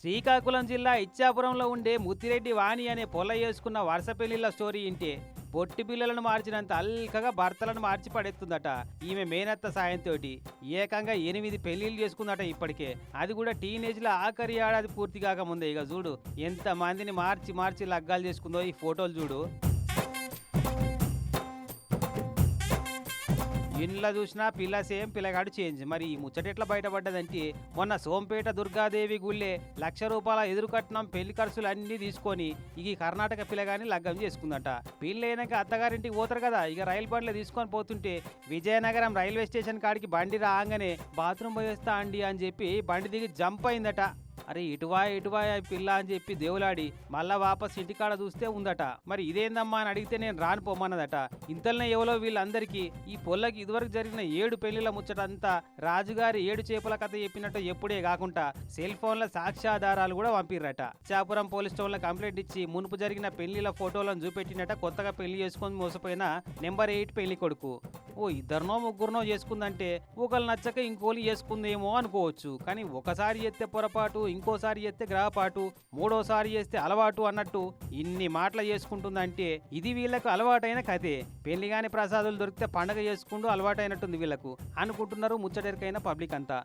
శ్రీకాకుళం జిల్లా ఇచ్చాపురంలో ఉండే ముత్తిరెడ్డి వాణి అనే పొల వేసుకున్న వరుస పెళ్ళిళ్ళ స్టోరీ ఇంటే. పొట్టి పిల్లలను మార్చినంత అల్కగా భర్తలను మార్చి పడేస్తుందట. ఈమె మేనత్త సాయంతో ఏకంగా ఎనిమిది పెళ్ళిళ్ళు చేసుకుందట ఇప్పటికే. అది కూడా టీనేజ్ ఆఖరి ఏడాది పూర్తి కాకముందే. ఇక చూడు ఎంత మందిని మార్చి మార్చి లగ్గాలు చేసుకుందో ఈ ఫోటోలు చూడు. ఇంట్లో చూసినా పిల్ల సేమ్ పిల్లగాడు చేంజ్. మరి ఈ ముచ్చట ఎట్లా బయటపడ్డదంటే మొన్న సోంపేట దుర్గాదేవి గుళ్ళే లక్ష రూపాయల ఎదురు కట్నం పెళ్ళి ఖర్చులు అన్ని తీసుకొని ఇక ఈ కర్ణాటక పిల్లగాని లగ్గం చేసుకుందట. పెళ్ళైనాక అత్తగారింటికి పోతారు కదా ఇక రైలు బండ్లు తీసుకొని పోతుంటే విజయనగరం రైల్వే స్టేషన్ కాడికి బండి రాగానే బాత్రూమ్ పోయేస్తా అండి అని చెప్పి బండి దిగి జంప్ అయిందట. అరే ఇటువా ఇటువా పిల్ల అని చెప్పి దేవులాడి మళ్ళా వాపస్ ఇంటికాడ చూస్తే ఉందట. మరి ఇదేందమ్మా అని అడిగితే నేను రాను పొమ్మన్నదట. ఇంతలోనే ఎవలో వీళ్ళందరికీ ఈ పొల్లకి ఇదివరకు జరిగిన ఏడు పెళ్ళిల ముచ్చట అంతా రాజుగారి ఏడు చేపల కథ చెప్పినట్టు ఎప్పుడే కాకుండా సెల్ ఫోన్ల సాక్ష్యాధారాలు కూడా పంపిర్రట. చాపురం పోలీస్ స్టేషన్లో కంప్లైంట్ ఇచ్చి మునుపు జరిగిన పెళ్ళిల ఫోటోలను చూపెట్టినట కొత్తగా పెళ్ళి చేసుకొని మోసపోయిన నెంబర్ ఎయిట్ పెళ్ళి కొడుకు. ఓ ఇద్దరినో ముగ్గురునో చేసుకుందంటే ఒకళ్ళు నచ్చక ఇంకోళ్ళు చేసుకుందేమో అనుకోవచ్చు. కానీ ఒకసారి చేస్తే పొరపాటు ఇంకోసారి చేస్తే గ్రహపాటు మూడోసారి చేస్తే అలవాటు అన్నట్టు ఇన్ని మాటలు చేసుకుంటుందంటే ఇది వీళ్ళకు అలవాటైన కథే. పెళ్ళి కాని ప్రసాదాలు దొరికితే పండగ చేసుకుంటూ అలవాటైనట్టుంది వీళ్ళకు అనుకుంటున్నారు ముచ్చటెరికైన పబ్లిక్ అంతా.